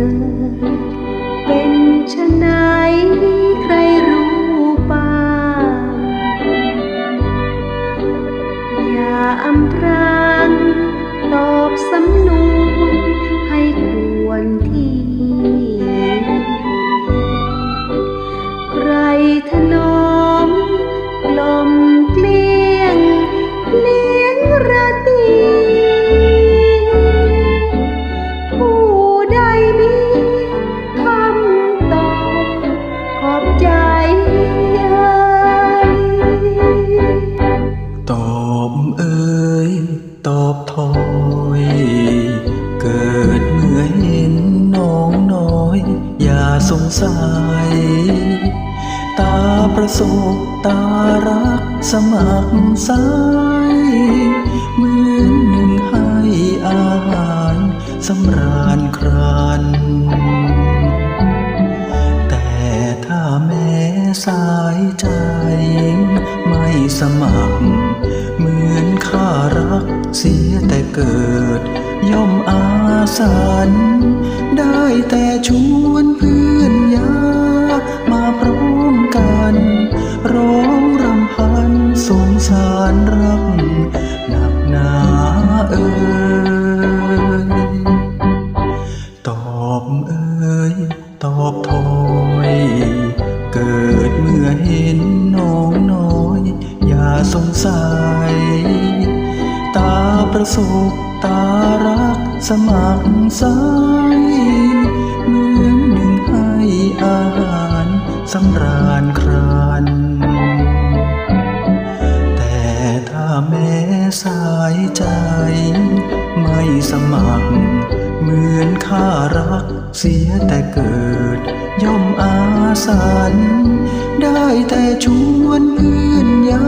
together. สงสัยตาประสบตารักสมัครสายเหมือนหนึ่งให้อาหารสำราญครัน แต่ถ้าแม้สายใจไม่สมัคร เหมือนข้ารักเสียแต่เกิดย่อมอา สันได้แต่ชวนเพื่อนยา มาพร้อมกัน ร้องรำพันสงสารรักหนักหนาเอ่ยตอบเอ่ยตอบถอยเกิดเมื่อเห็นน้องน้อย อย่าสงสัย ตาประสบตารัก สมัครสายเหมือนหนึ่งให้อาหารสำราญครันแต่ถ้าแม้สายใจ ไม่สมัคร เหมือนข้ารักเสียแต่เกิด ย่อมอาสันได้แต่ชวนเพื่อนยา